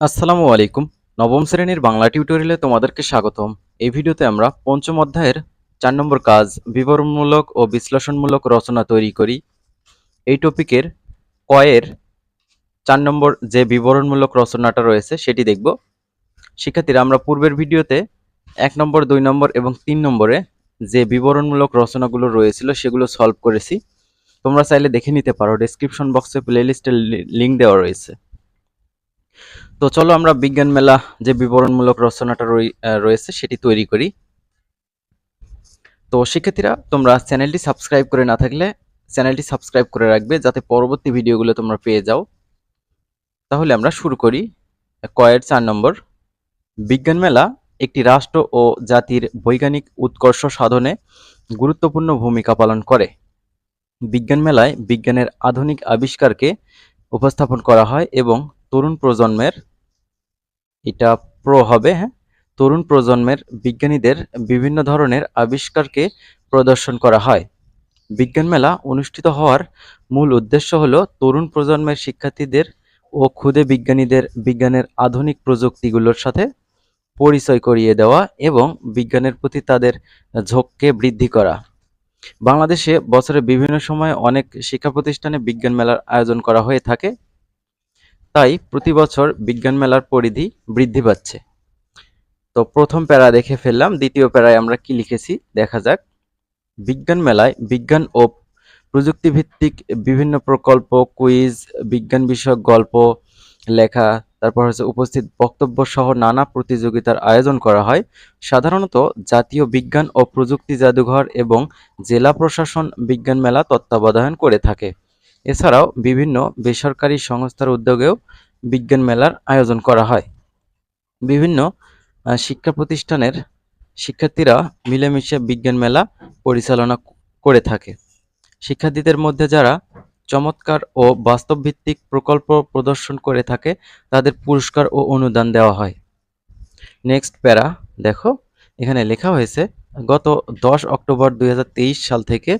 আসসালামু আলাইকুম। নবম শ্রেণির বাংলা টিউটোরিয়ালে তোমাদেরকে স্বাগতম। এই ভিডিওতে আমরা পঞ্চম অধ্যায়ের চার নম্বর কাজ, বিবরণমূলক ও বিশ্লেষণমূলক রচনা তৈরি করি। এই টপিকের কয়ের চার নম্বর যে বিবরণমূলক রচনাটা রয়েছে, সেটি দেখব। শিক্ষার্থীরা, আমরা পূর্বের ভিডিওতে এক নম্বর, দুই নম্বর এবং তিন নম্বরে যে বিবরণমূলক রচনাগুলো রয়েছিল, সেগুলো সলভ করেছি। তোমরা চাইলে দেখে নিতে পারো। ডেসক্রিপশন বক্সে প্লেলিস্টের লিঙ্ক দেওয়া রয়েছে। তো চলো আমরা বিজ্ঞান মেলা যে বিবরণমূলক রচনাটা রয়েছে সেটি তৈরি করি। তো শিক্ষার্থীরা, তোমরা চ্যানেলটি সাবস্ক্রাইব করে না থাকলে চ্যানেলটি সাবস্ক্রাইব করে রাখবে যাতে পরবর্তী ভিডিওগুলো তোমরা পেয়ে যাও। তাহলে আমরা শুরু করি। কয়ের চার নম্বর। বিজ্ঞান মেলা একটি রাষ্ট্র ও জাতির বৈজ্ঞানিক উৎকর্ষ সাধনে গুরুত্বপূর্ণ ভূমিকা পালন করে। বিজ্ঞান মেলায় বিজ্ঞানের আধুনিক আবিষ্কারকে উপস্থাপন করা হয় এবং তরুণ প্রজন্মের এটা প্রো হবে হ্যাঁ? তরুণ প্রজন্মের বিজ্ঞানীদের বিভিন্ন ধরনের আবিষ্কারকে প্রদর্শন করা হয়। বিজ্ঞান মেলা অনুষ্ঠিত হওয়ার মূল উদ্দেশ্য হলো তরুণ প্রজন্মের শিক্ষার্থীদের ও ক্ষুদে বিজ্ঞানীদের বিজ্ঞানের আধুনিক প্রযুক্তিগুলোর সাথে পরিচয় করিয়ে দেওয়া এবং বিজ্ঞানের প্রতি তাদের ঝোঁককে বৃদ্ধি করা। বাংলাদেশে বছরের বিভিন্ন সময়ে অনেক শিক্ষা প্রতিষ্ঠানে বিজ্ঞান মেলার আয়োজন করা হয়ে থাকে। তাই প্রতি বছর বিজ্ঞান মেলার পরিধি বৃদ্ধি পাচ্ছে। তো প্রথম প্যারা দেখে ফেললাম, দ্বিতীয় প্যারায় আমরা কি লিখেছি দেখা যাক। বিজ্ঞান মেলায় বিজ্ঞান ও প্রযুক্তি ভিত্তিক বিভিন্ন প্রকল্প, কুইজ, বিজ্ঞান বিষয়ক গল্প, লেখা, তারপর হচ্ছে উপস্থিত বক্তব্য সহ নানা প্রতিযোগিতার আয়োজন করা হয়। সাধারণত জাতীয় বিজ্ঞান ও প্রযুক্তি জাদুঘর এবং জেলা প্রশাসন বিজ্ঞান মেলা তত্ত্বাবধান করে থাকে। এছাড়াও বিভিন্ন বেসরকারি সংস্থার উদ্যোগেও বিজ্ঞান মেলার আয়োজন করা হয়। বিভিন্ন শিক্ষা প্রতিষ্ঠানের শিক্ষার্থীরা মিলেমিশে বিজ্ঞান মেলা পরিচালনা করে থাকে। শিক্ষার্থীদের মধ্যে যারা চমৎকার ও বাস্তবভিত্তিক প্রকল্প প্রদর্শন করে থাকে, তাদের পুরস্কার ও অনুদান দেওয়া হয়। নেক্সট প্যারা, দেখো, এখানে লেখা হয়েছে, গত দশ অক্টোবর দুই হাজার তেইশ সাল থেকে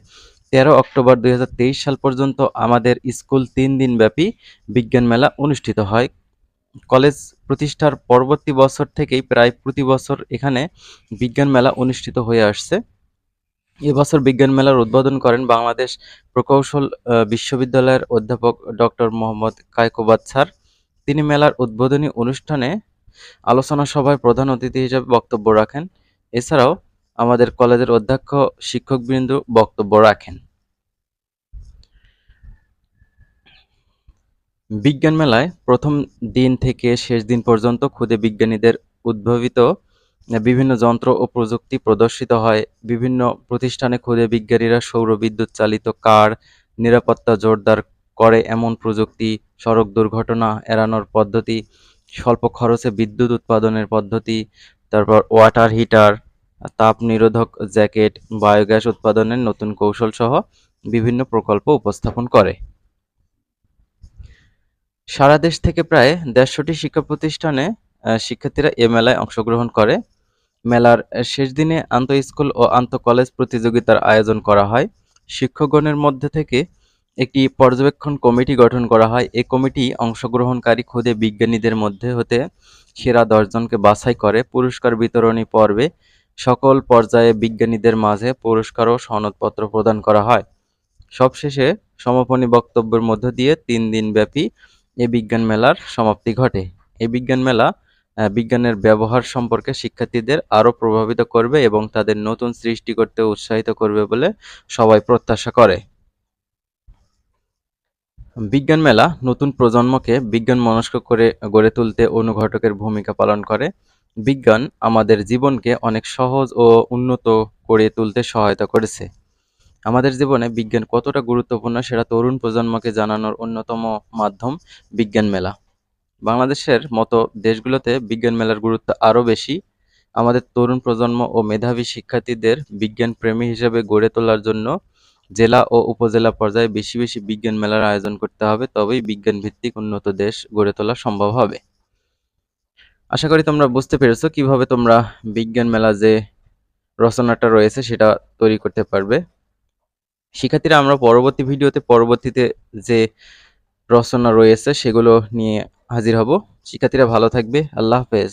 তেরো অক্টোবর দুই হাজার তেইশ সাল পর্যন্ত আমাদের স্কুল তিন দিন ব্যাপী বিজ্ঞান মেলা অনুষ্ঠিত হয়। কলেজ প্রতিষ্ঠার পরবর্তী বছর থেকেই প্রায় প্রতি বছর এখানে বিজ্ঞান মেলা অনুষ্ঠিত হয়ে আসছে। এবছর বিজ্ঞান মেলার উদ্বোধন করেন বাংলাদেশ প্রকৌশল বিশ্ববিদ্যালয়ের অধ্যাপক ডক্টর মোহাম্মদ কায়কোবাদ স্যার। তিনি মেলার উদ্বোধনী অনুষ্ঠানে আলোচনা সভায় প্রধান অতিথি হিসেবে বক্তব্য রাখেন। এছাড়াও আমাদের কলেজের অধ্যক্ষ শিক্ষকবৃন্দ বক্তব্য রাখেন। বিজ্ঞান মেলায় প্রথম দিন থেকে শেষ দিন পর্যন্ত ক্ষুদে বিজ্ঞানীদের উদ্ভাবিত বিভিন্ন যন্ত্র ও প্রযুক্তি প্রদর্শিত হয়। বিভিন্ন প্রতিষ্ঠানে ক্ষুদে বিজ্ঞানীরা সৌর বিদ্যুৎ চালিত কার, নিরাপত্তা জোরদার করে এমন প্রযুক্তি, সড়ক দুর্ঘটনা এড়ানোর পদ্ধতি, স্বল্প খরচে বিদ্যুৎ উৎপাদনের পদ্ধতি, তারপর ওয়াটার হিটার তাপ নিরোধক জ্যাকেট, বায়োগ্যাস উৎপাদনের নতুন কৌশল সহ বিভিন্ন প্রকল্প উপস্থাপন করে। সারা দেশ থেকে প্রায় দেড়শোটি শিক্ষা প্রতিষ্ঠানে শিক্ষার্থীরা এ মেলায় অংশগ্রহণ করে। মেলার শেষ দিনে আন্তঃ স্কুল ও আন্তঃ কলেজ প্রতিযোগিতার আয়োজন করা হয়। শিক্ষকগণের মধ্যে থেকে একটি পর্যবেক্ষণ কমিটি গঠন করা হয়। এই কমিটি অংশগ্রহণকারী ক্ষুদে বিজ্ঞানীদের মধ্যে হতে সেরা দশজনকে বাছাই করে পুরস্কার বিতরণী পর্বে সকল পর্যায়ে বিজ্ঞানীদের মাঝে পুরস্কার ও সনদপত্র প্রদান করা হয়। সবশেষে সমাপনী বক্তব্যের মধ্য দিয়ে তিন দিন ব্যাপী এই বিজ্ঞান মেলার সমাপ্তি ঘটে। এই বিজ্ঞান মেলা বিজ্ঞানের ব্যবহার সম্পর্কে শিক্ষার্থীদের আরও প্রভাবিত করবে এবং তাদের নতুন সৃষ্টি করতে উৎসাহিত করবে বলে সবাই প্রত্যাশা করে। বিজ্ঞান মেলা নতুন প্রজন্মকে বিজ্ঞান মনস্ক করে গড়ে তুলতে অনুঘটকের ভূমিকা পালন করে। বিজ্ঞান আমাদের জীবনকে অনেক সহজ ও উন্নত করে তুলতে সহায়তা করেছে। আমাদের জীবনে বিজ্ঞান কতটা গুরুত্বপূর্ণ সেটা তরুণ প্রজন্মকে জানানোর অন্যতম মাধ্যম বিজ্ঞান মেলা। বাংলাদেশের মতো দেশগুলোতে বিজ্ঞান মেলার গুরুত্ব আরও বেশি। আমাদের তরুণ প্রজন্ম ও মেধাবী শিক্ষার্থীদের বিজ্ঞান প্রেমী হিসেবে গড়ে তোলার জন্য জেলা ও উপজেলা পর্যায়ে বেশি বেশি বিজ্ঞান মেলার আয়োজন করতে হবে, তবেই বিজ্ঞান ভিত্তিক উন্নত দেশ গড়ে তোলা সম্ভব হবে। আশা করি তোমরা বুঝতে পেরেছ কীভাবে তোমরা বিজ্ঞান মেলা যে রচনাটা রয়েছে সেটা তৈরি করতে পারবে। শিক্ষার্থীরা, আমরা পরবর্তী ভিডিওতে, পরবর্তীতে যে রচনা রয়েছে সেগুলো নিয়ে হাজির হব। শিক্ষার্থীরা ভালো থাকবে। আল্লাহ হাফেজ।